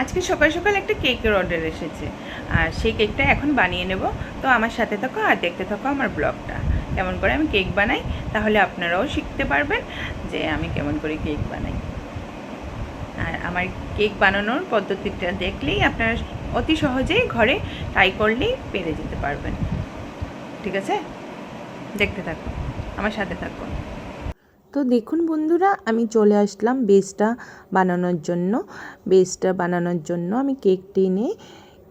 আজকে সকাল সকাল একটা কেকের অর্ডার এসেছে। আর সেই কেকটা এখন বানিয়ে নেব। তো আমার সাথে থাকো আর দেখতে থাকো আমার ব্লগটা। কেমন করে আমি কেক বানাই, তাহলে আপনারাও শিখতে পারবেন যে আমি কেমন করে কেক বানাই। আর আমার কেক বানানোর পদ্ধতিটা দেখলেই আপনারা অতি সহজেই ঘরে ট্রাই করলেই পেরে যেতে পারবেন। ঠিক আছে? দেখতে থাকো। আমার সাথে থাকো। তো দেখুন বন্ধুরা, আমি চলে আসলাম বেসটা বানানোর জন্য। বেসটা বানানোর জন্য আমি কেক টেনে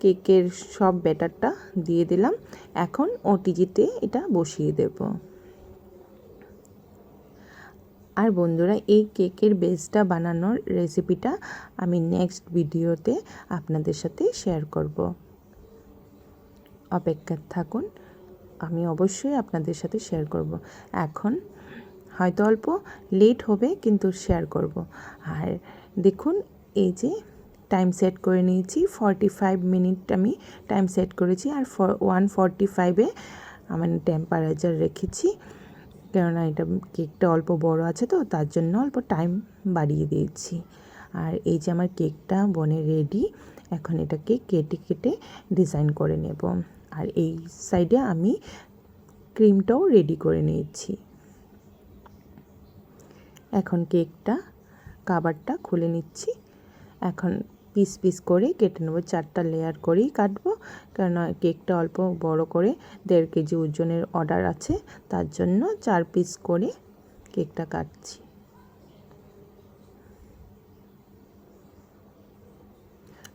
কেকের সব ব্যাটারটা দিয়ে দিলাম। এখন ওটিজিতে এটা বসিয়ে দেব। আর বন্ধুরা, এই কেকের বেসটা বানানোর রেসিপিটা আমি নেক্সট ভিডিওতে আপনাদের সাথে শেয়ার করব। অপেক্ষা থাকুন, আমি অবশ্যই আপনাদের সাথে শেয়ার করব। এখন হয়তো অল্প লেট হবে, কিন্তু শেয়ার করব। আর দেখুন, এই যে টাইম সেট করে নিয়েছি ফর্টি ফাইভ মিনিট আমি টাইম সেট করেছি, আর ওয়ান ফর্টি ফাইভে আমার টেম্পারেচার রেখেছি। কেননা এটা কেকটা অল্প বড় আছে তো, তার জন্য অল্প টাইম বাড়িয়ে দিয়েছি। আর এই যে আমার কেকটা বনে রেডি এখন এটাকে কেটে কেটে ডিজাইন করে নেব। আর এই সাইডে আমি ক্রিমটাও রেডি করে নিয়েছি। এখন কেকটা, কাবারটা খুলে নিচ্ছি। এখন পিস পিস করে কেটে নেব, চারটা লেয়ার করেই কাটবো। কেননা কেকটা অল্প বড় করে দেড় কেজি ওজনের অর্ডার আছে, তার জন্য চার পিস করে কেকটা কাটছি।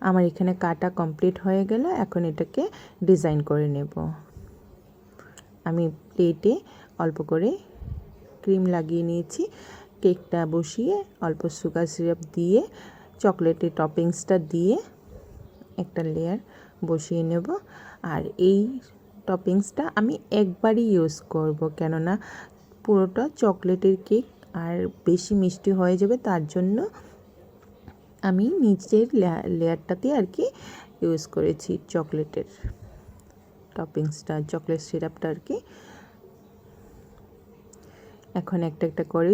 আমার এখানে কাটা কমপ্লিট হয়ে গেল, এখন এটাকে ডিজাইন করে নেব। আমি প্লেটে অল্প করে ক্রিম লাগিয়ে নিয়েছি। কেকটা বসিয়ে অল্প সুগার সিরাপ দিয়ে, চকলেটের টপিংসটা দিয়ে একটা লেয়ার বসিয়ে নেব। আর এই টপিংসটা আমি একবারই ইউজ করব, কেননা পুরোটা চকলেটের কেক আর বেশি মিষ্টি হয়ে যাবে তার জন্য আমি নিচের লেয়ারটাতে আর কি ইউজ করেছি চকলেটের টপিংসটা, চকলেট সিরাপটা আর কি। এখন একটা একটা করে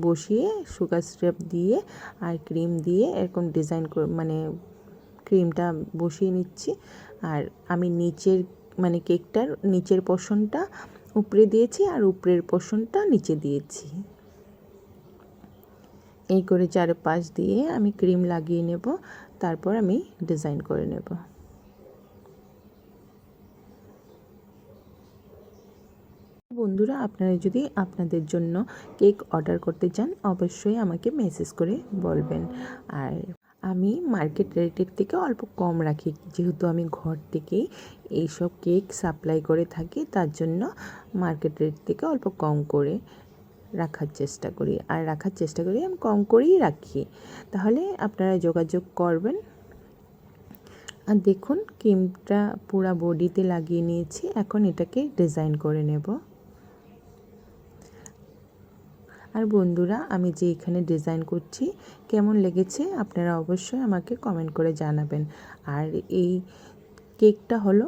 বসিয়ে সুগার স্ট্রেপ দিয়ে আর ক্রিম দিয়ে এরকম ডিজাইন মানে ক্রিমটা বসিয়ে নিচ্ছি। আর আমি নিচের মানে কেকটার নিচের পোর্শনটা উপরে দিয়েছি আর উপরের পোর্শনটা নিচে দিয়েছি। এই করে চারপাশ দিয়ে আমি ক্রিম লাগিয়ে নেব, তারপর আমি ডিজাইন করে নেব। বন্ধুরা, আপনারা যদি আপনাদের জন্য কেক অর্ডার করতে চান, অবশ্যই আমাকে মেসেজ করে বলবেন। আর আমি মার্কেট রেটের থেকে অল্প কম রাখি, যেহেতু আমি ঘর থেকেই এইসব কেক সাপ্লাই করে থাকি, তার জন্য মার্কেট রেট থেকে অল্প কম করে রাখার চেষ্টা করি। আর রাখার চেষ্টা করি, আমি কম করেই রাখি। তাহলে আপনারা যোগাযোগ করবেন। আর দেখুন, ক্রিমটা পুরা বডিতে লাগিয়ে নিয়েছি, এখন এটাকে ডিজাইন করে নেব। আর বন্ধুরা, আমি যে এখানে ডিজাইন করছি, কেমন লেগেছে আপনারা অবশ্যই আমাকে কমেন্ট করে জানাবেন। আর এই কেকটা হলো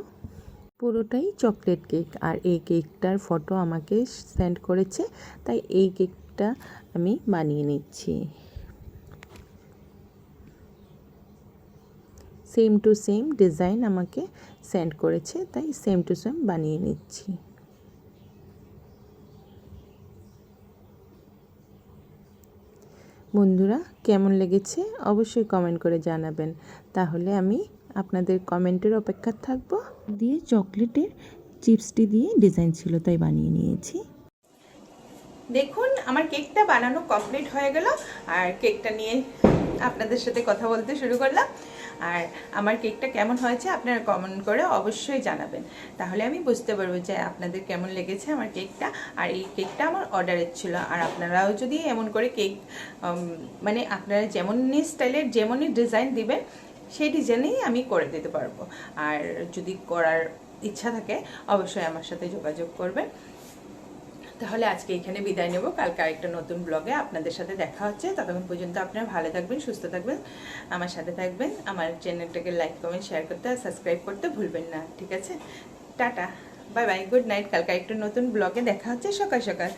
পুরোটাই চকলেট কেক আর এই কেকটার ফটো আমাকে সেন্ড করেছে, তাই এই কেকটা আমি বানিয়ে নিচ্ছি। সেম টু সেম ডিজাইন আমাকে সেন্ড করেছে, তাই সেম টু সেম বানিয়ে নিচ্ছি। বন্ধুরা, কেমন লেগেছে? অবশ্যই কমেন্ট করে জানাবেন। তাহলে আমি আপনাদের কমেন্টের অপেক্ষা থাকব। দিয়ে চকলেটের চিপসটি দিয়ে ডিজাইন ছিল, তাই বানিয়ে নিয়েছি। দেখুন, আমার কেকটা বানানো কমপ্লিট হয়ে গেল। আর কেকটা নিয়ে আপনাদের সাথে কথা বলতে শুরু করলাম। আর আমার কেকটা কেমন হয়েছে আপনারা কমেন্ট করে অবশ্যই জানাবেন। তাহলে আমি বুঝতে পারব যে আপনাদের কেমন লেগেছে আমার কেকটা। আর এই কেকটা আমার অর্ডারের ছিল। আর আপনারাও যদি এমন করে কেক মানে আপনারা যেমনই স্টাইলের, যেমনই ডিজাইন দিবেন, সেই ডিজাইনেই আমি করে দিতে পারব। আর যদি করার ইচ্ছা থাকে, অবশ্যই আমার সাথে যোগাযোগ করবেন। তাহলে আজকে এখানে বিদায় নেব। কালকে আরেকটা নতুন ব্লগে আপনাদের সাথে দেখা হচ্ছে। ততক্ষণ পর্যন্ত আপনারা ভালো থাকবেন, সুস্থ থাকবেন, আমার সাথে থাকবেন। আমার চ্যানেলটাকে লাইক কমেন্ট শেয়ার করতে আর সাবস্ক্রাইব করতে ভুলবেন না, ঠিক আছে? Tata bye bye good night কালকে আরেকটা নতুন ব্লগে দেখা হচ্ছে। সকাল সকাল।